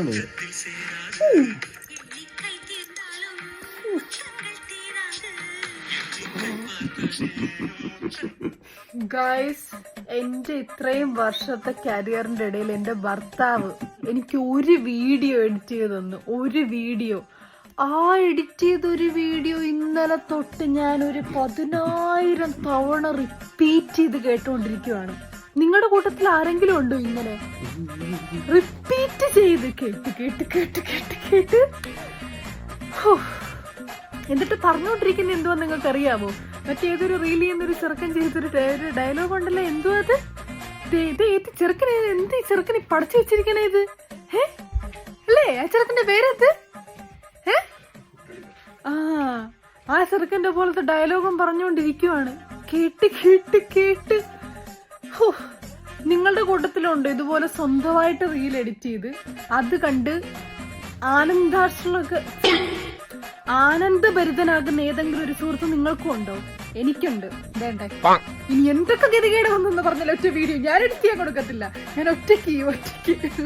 ഉണ്ട് ഗൈസ് എന്റെ ഇത്രയും വർഷത്തെ കരിയറിന്റെ ഇടയിൽ എന്റെ ഭർത്താവ് എനിക്ക് ഒരു വീഡിയോ എഡിറ്റ് ചെയ്ത് തന്നു. ഒരു വീഡിയോ. ആ എഡിറ്റ് ചെയ്ത ഒരു വീഡിയോ ഇന്നലെ തൊട്ട് ഞാൻ ഒരു പതിനായിരം തവണ റിപ്പീറ്റ് ചെയ്ത് കേട്ടുകൊണ്ടിരിക്കുവാണ്. നിങ്ങളുടെ കൂട്ടത്തിൽ ആരെങ്കിലും ഉണ്ടോ ഇങ്ങനെ? റിപ്പീറ്റ് ചെയ്ത് കേട്ട് കേട്ട് കേട്ട് കേട്ട് കേട്ട്. എന്നിട്ട് പറഞ്ഞുകൊണ്ടിരിക്കുന്ന എന്തുവാ നിങ്ങൾക്ക് അറിയാമോ മറ്റേതൊരു റീൽ ചെയ്യുന്നൊരു ചെറുക്കൻ ചെയ്തൊരു ഡയലോഗ് ഉണ്ടല്ലോ എന്തുവാ അത്? ഇത് എന്ത് ഈ ചെറുക്കനെ വെച്ചിരിക്കണേ ഇത്? ഏ അല്ലേ? ആ ചെറുക്കന്റെ പേരെന്ത് ഏ ആ ആ ചെറുക്കന്റെ പോലത്തെ ഡയലോഗും പറഞ്ഞുകൊണ്ടിരിക്കുവാണ് കേട്ട് കേട്ട് കേട്ട്. നിങ്ങളുടെ കൂട്ടത്തിലുണ്ട്. ഇതുപോലെ സ്വന്തമായിട്ട് റീൽ എഡിറ്റ് ചെയ്ത് അത് കണ്ട് ആനന്ദാശ്രമൊക്കെ ആനന്ദഭരിതനാകുന്ന ഏതെങ്കിലും ഒരു സുഹൃത്ത് നിങ്ങൾക്കും ഉണ്ടോ? എനിക്കുണ്ട്. വേണ്ട? ഇനി എന്തൊക്കെ ഗതികേട് വന്നെന്ന് പറഞ്ഞാൽ ഒറ്റ വീഡിയോ ഞാൻ എഡിറ്റ് ചെയ്യാൻ കൊടുക്കത്തില്ല. ഞാൻ ഒറ്റയ്ക്ക് ഒറ്റയ്ക്ക്.